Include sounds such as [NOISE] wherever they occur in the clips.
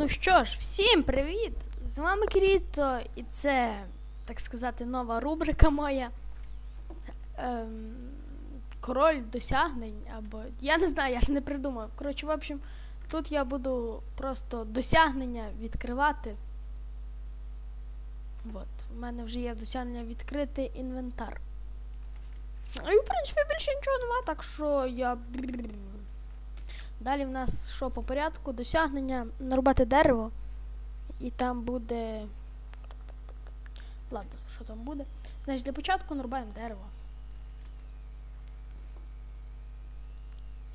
Ну що ж, всім привіт! З вами Кіріто, і це, так сказати, нова рубрика моя. Ем, король досягнень, або. Я не знаю, я ж не придумав. Коротше, в общем, тут я буду просто досягнення відкривати. От, у мене вже є досягнення відкрити інвентар. І, в принципі, більше нічого нема, так що я. Далі в нас що по порядку? Досягнення нарубати дерево. І там буде. Ладно, що там буде? Значить, для початку нарубаємо дерево.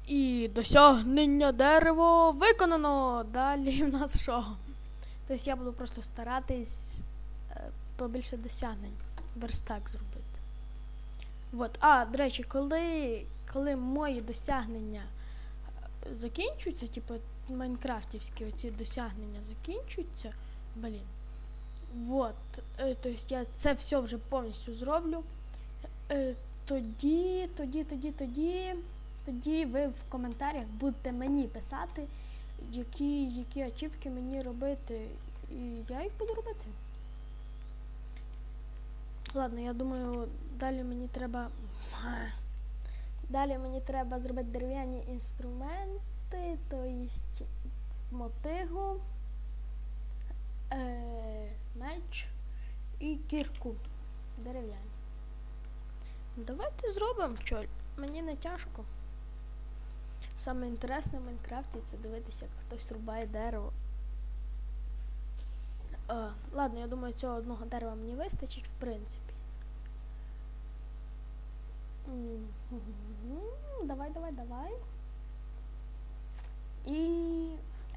І досягнення дерево виконано. Далі в нас що? Тобто я буду просто старатись е, побільше досягнень. Верстак зробити. От. А, до речі, коли, коли мої досягнення закінчуються, типу майнкрафтівські оці досягнення закінчуються, блін. Вот. Е, тобто я це все вже повністю зроблю. Е, тоді, тоді, тоді, тоді, тоді ви в коментарях будете мені писати, які, які ачівки мені робити. І я їх буду робити. Ладно, я думаю, далі мені треба. Далі мені треба зробити дерев'яні інструменти, то есть мотигу, е, меч і кірку дерев'яні. Давайте зробимо що. Мені не тяжко. Саме інтересне в Майнкрафті це дивитися, як хтось рубає дерево. Е, ладно, я думаю, цього одного дерева мені вистачить, в принципі. Мгм. Давай, давай, давай. І.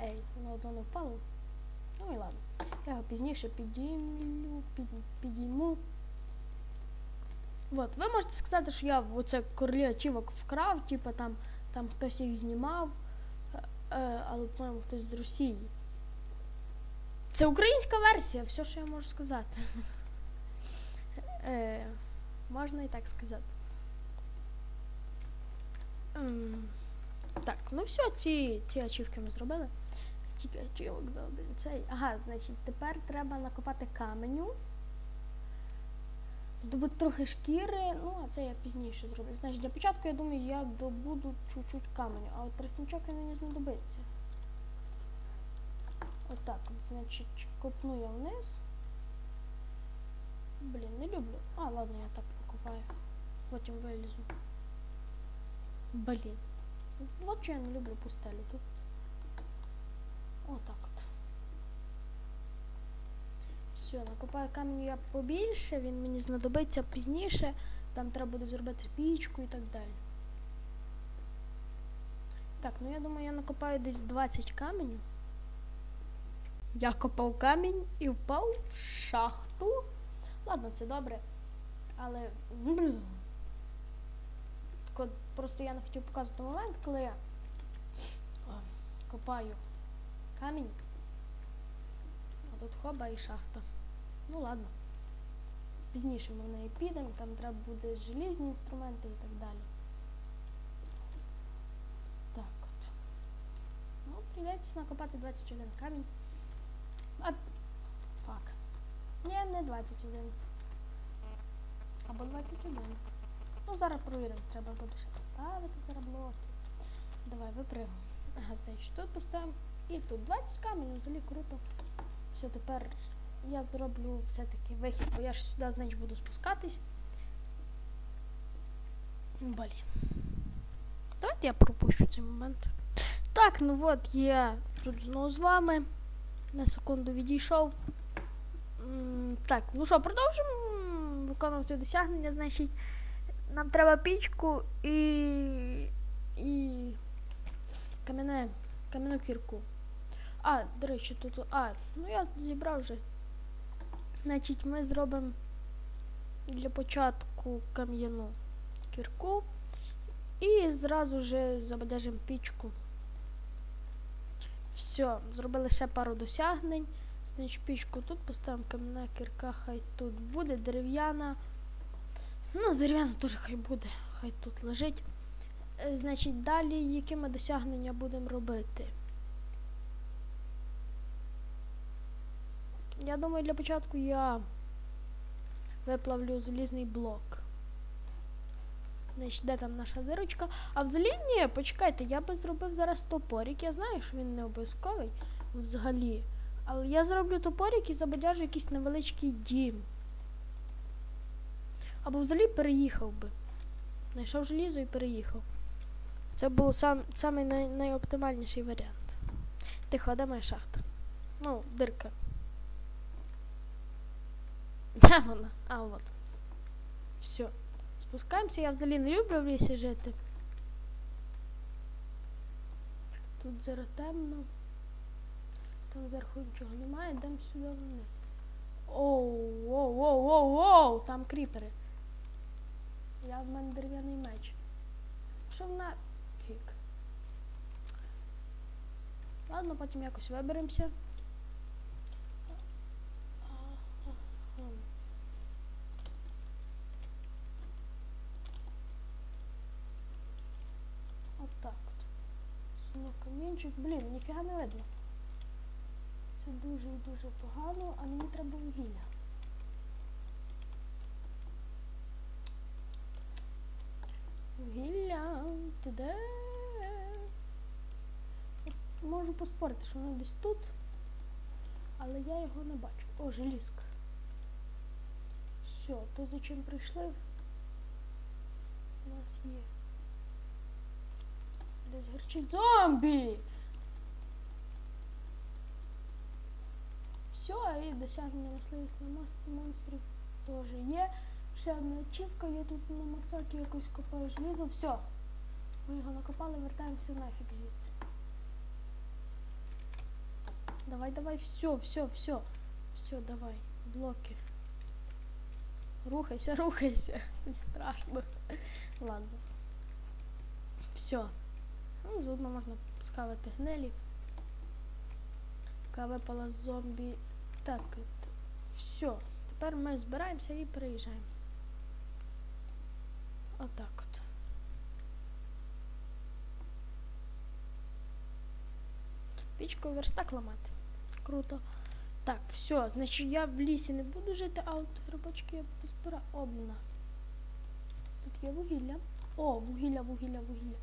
Ей, воно одно не впало. Ну і ладно. Я його пізніше підіймлю, під, підійму. От, ви можете сказати, що я в оце королі ачівок вкрав, типу там, там хтось їх знімав, е, але, по-моєму, хтось з Росії. Це українська версія, все, що я можу сказати. [LAUGHS] Е, можна і так сказати. Ем, Так, ну все, ці, ці ачівки ми зробили. Стільки ачівок за один цей. Ага, значить, тепер треба накопати каменю. Здобути трохи шкіри, ну, а це я пізніше зроблю. Значить, для початку, я думаю, я добуду чуть-чуть каменю, а от тростничок мені знадобиться. Отак, от, значить, копну я вниз. Блін, не люблю. А, ладно, я так покопаю. Потім вилізу. Блін. От що я не люблю пустелю тут. Отак от. Все, накопаю камінь я побільше, він мені знадобиться пізніше. Там треба буде зробити пічку і так далі. Так, ну я думаю, я накопаю десь 20 каменів. Я копав камінь і впав в шахту. Ладно, це добре. Але. Просто я не хотів показувати момент, коли я копаю камінь. А тут хоба і шахта. Ну ладно. Пізніше ми в неї підемо, там треба буде желізні інструменти і так далі. Так от. Ну, прийдеться накопати 21 камінь. А, фак. Ні, не 21. Або 21. Ну, зараз провіримо. Треба буде ще поставити зараз блоки. Давай, випригуємо. Ага, значить, тут поставимо. І тут 20 каменів, взагалі круто. Все, тепер я зроблю все-таки вихід, бо я ж сюди, значить, буду спускатись. Блін. Давайте я пропущу цей момент. Так, ну от я тут знову з вами. На секунду відійшов. Так, ну що, продовжимо виконувати досягнення, значить. Нам треба пічку і. і. кам'яне. кам'яну кірку. А, до речі, тут. А, ну я зібрав вже. Значить, ми зробимо для початку кам'яну кірку і зразу же забадежимо пічку. Все, зробили ще пару досягнень. Значить, пічку тут поставимо кам'яна кірка, хай тут буде, дерев'яна. Ну, дерев'яна теж хай буде, хай тут лежить. Е, Значить, далі які ми досягнення будемо робити? Я думаю, для початку я виплавлю залізний блок. Значить, де там наша дирочка? А взагалі ні, почекайте, я би зробив зараз топорик. Я знаю, що він не обов'язковий взагалі. Але я зроблю топорик і забадяжу якийсь невеличкий дім. Або взагалі переїхав би. Знайшов желізо і переїхав. Це був сам, самий най, найоптимальніший варіант. Тихо, де моя шахта? Ну, дирка. Де вона? А, от. Все. Спускаємося, я взагалі не люблю в лісі жити. Тут зараз темно. Там зверху нічого немає, йдемо сюди вниз. Оу, оу, оу, оу, оу, там кріпери. Я в мене дерев'яний меч. Що на фік? Ладно, потім якось виберемося. Отак от. Сунув камінчик. Блін, ніфіга не видно. Це дуже і дуже погано, а мені треба вугілля. Вугілля, ти де? Можу поспорити, що воно десь тут, але я його не бачу. О, желізка. Все, то за чим прийшли? У нас є. Десь гарчить зомбі! Все, і досягнення мисливства монстрів теж є. Ще одна ачівка, я тут на мацакі якось копаю желізо. Все. Ми його накопали, вертаємося нафіг звідси. Давай, давай, все, все, все. Все, давай. Блоки. Рухайся, [LAUGHS] рухайся. Не страшно. Ладно. Все. Ну, заодно можна скавити гнилі. Така випала зомбі. Так, все. Тепер ми збираємося і переїжджаємо. Отак от. Пічку верстак ламати. Круто. Так, все, значить я в лісі не буду жити, а от грибочки я позбираю. Обна. Тут є вугілля. О, вугілля, вугілля, вугілля.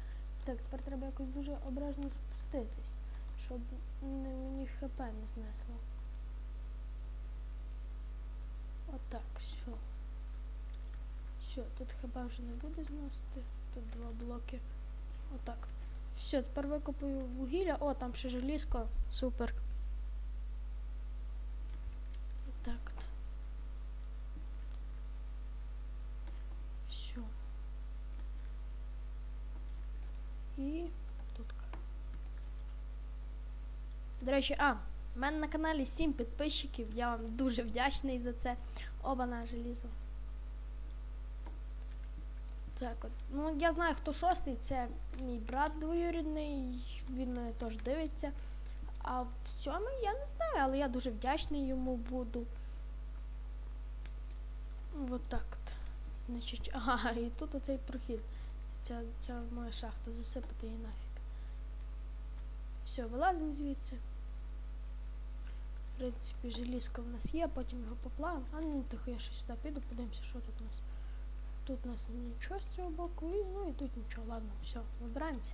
Так, тепер треба якось дуже обережно спуститись, щоб не мені хп не знесло. Отак, все. Все, тут хіба вже не буде зносити. Тут два блоки. Отак. Все, тепер викопаю вугілля. О, там ще желізко. Супер. Отак от. Все. І тут. До речі, а, в мене на каналі 7 підписчиків. Я вам дуже вдячний за це. Оба на желізо. Так от. Ну, я знаю, хто шостий, це мій брат двоюрідний, він мене теж дивиться. А в цьому я не знаю, але я дуже вдячний йому буду. Вот так от. Значить, [LAUGHS] ага, і тут оцей прохід. Ця, ця моя шахта, засипати її нафіг. Все, вилазимо звідси. В принципі, желізко в нас є, потім його поплавимо. А ну тихо, я ще сюди піду, подивимося, що тут у нас. Тут у нас нічого з цього боку, і ну і тут нічого. Ладно, все, вибираємося.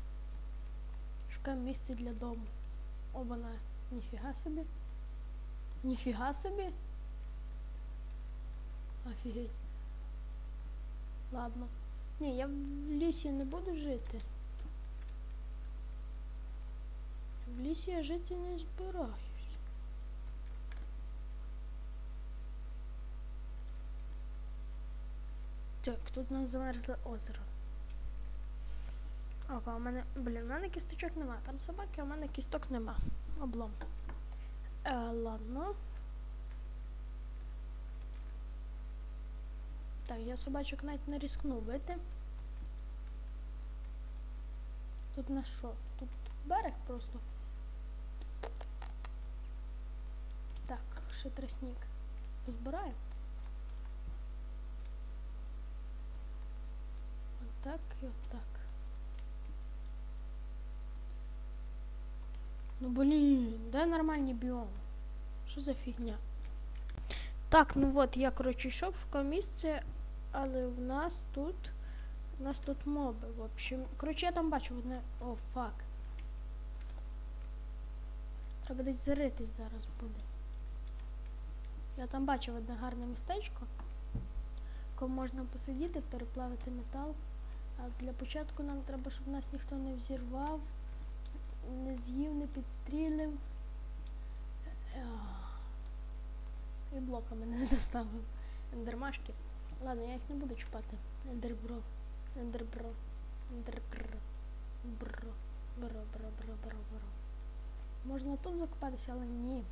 Шукаємо місце для дому. Оба-на, ніфіга собі. Ніфіга собі. Офігеть. Ладно. Ні, я в лісі не буду жити. В лісі я жити не збираюсь. Так, тут у нас замерзле озеро. Опа, у мене. Блін, у мене кісточок нема. Там собаки, а у мене кісток нема. Облом. Е, ладно. Так, я собачок навіть не рискну бити. Тут на що? Тут берег просто. Так, ще тростник. Позбираємо. Отак і отак. Ну блін, де нормальний біом? Що за фігня? Так, ну от, я, коротше, йшов, шукав місце, але в нас тут. У нас тут моби, в общем. Коротше, я там бачу одне. О, фак. Треба десь заритись зараз буде. Я там бачив одне гарне містечко, в якому можна посидіти, переплавити метал. А для початку нам треба, щоб нас ніхто не взірвав, не з'їв, не підстрілив. І блоками не [LAUGHS] заставив. Ендермашки. Ладно, я їх не буду чіпати. Ендербро. Ендербро. Ендербро. Бро. Бро, бро, бро, бро, бро. Можна тут закопатися, але ні.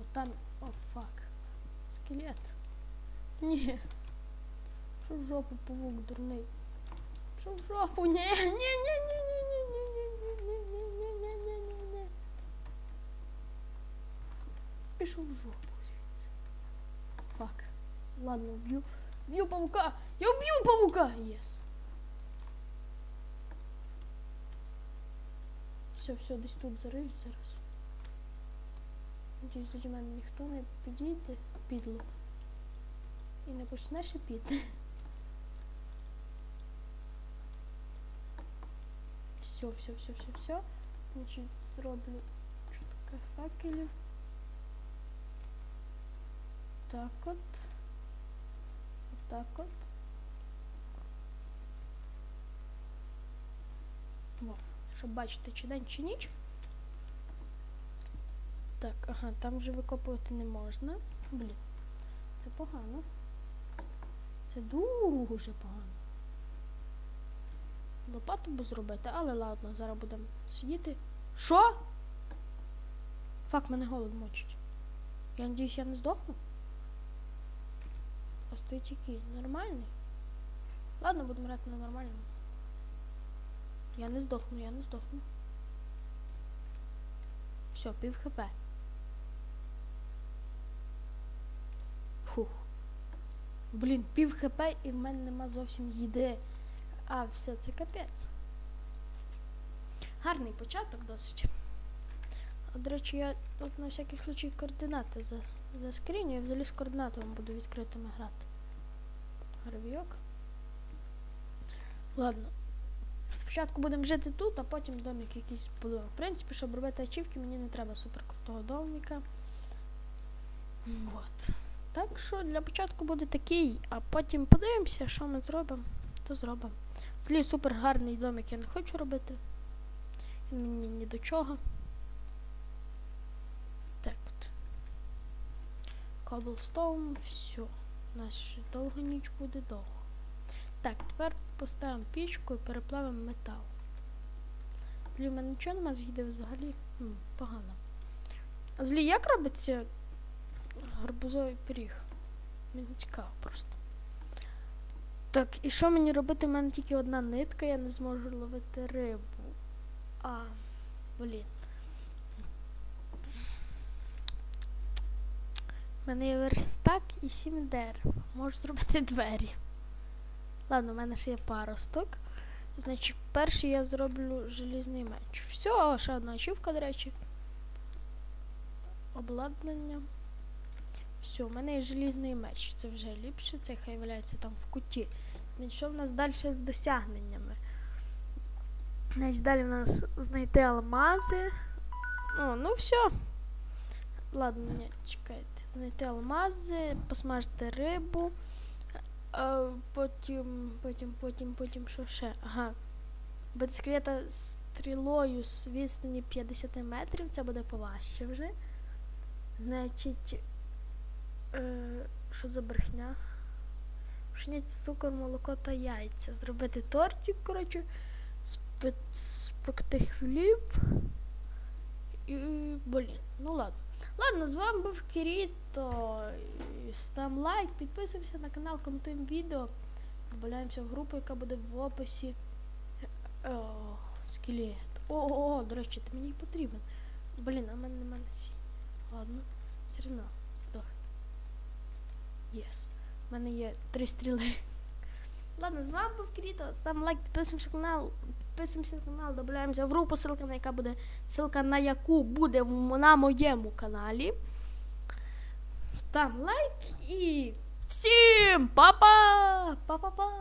Отам. О, фак. Скелет. Ні. Що жопу павук дурний? Що в жопу? Ні, ні. Пішов в жопу звідси. Фак. Ладно, вб'ю. Вб'ю павука! Я вб'ю павука! Єс. Все, все, десь тут зариюсь зараз. Надіюсь, до мене ніхто не підійде підло. І не почне шипіти. Все, все, все, все, все. Значить, зроблю чутка факелів. Так от. Так от. Во, щоб бачити, чи день, чи ніч. Так, ага, там вже викопувати не можна. Блін, це погано. Це дуже погано. Лопату би зробити, але ладно, зараз будемо сидіти. Що? Фак, мене голод мочить. Я надіюсь, я не здохну. А стоїть який? Нормальний? Ладно, будемо грати на нормальному. Я не здохну, я не здохну. Все, пів хп. Фух. Блін, пів хп і в мене нема зовсім їди. А, все, це капець. Гарний початок досить. До речі, я от на всякий случай координати за, заскріню і взагалі з координатами буду відкритими грати. Гравійок. Ладно. Спочатку будемо жити тут, а потім домик якийсь будуємо. В принципі, щоб робити ачівки, мені не треба супер крутого домика. Вот. Так що для початку буде такий, а потім подивимося, що ми зробимо, то зробимо. Взагалі супер гарний домик я не хочу робити. Він мені ні до чого. Так от. Cobblestone, все. У нас ще довга ніч буде довго. Так, тепер поставимо пічку і переплавимо метал. Злі, в мене нічого нема з'їде взагалі. М, погано. А злі, як робиться гарбузовий пиріг? Мені цікаво просто. Так, і що мені робити? У мене тільки одна нитка, я не зможу ловити рибу. А, блін. У мене є верстак і сім дерев. Можу зробити двері. Ладно, у мене ще є паросток. Значить, перший я зроблю желізний меч. Все, ще одна ачівка, до речі. Обладнання. Все, у мене є желізний меч. Це вже ліпше, це хай валяється там в куті. Значить, що в нас далі з досягненнями? Значить, далі в нас знайти алмази. О, ну все. Ладно, ні, чекайте. Знайти алмази, посмажити рибу. А, потім, потім, потім, потім, що ще? Ага. Бицеклета стрілою з відстані 50 метрів, це буде поважче вже. Значить, що за брехня? Пшениця, цукор, молоко та яйця. Зробити тортик, коротше, спе- спекти хліб. І, блін, ну ладно. Ладно, з вами був Кіріто. Став лайк, підписуємося на канал, коментуємо відео. Додаємося в групу, яка буде в описі. О, скелет. О, о, до речі, ти мені потрібен. Блін, а в мене немає сі. Ладно, все одно. Єс. У мене є три стріли. Ладно, з вами був Кріто. Ставимо лайк, підписуємося на канал. Підписуємося на канал, додаємося в групу, ссылка на яка буде. Ссылка на яку буде на моєму каналі. Ставимо лайк і всім па-па! Па-па-па!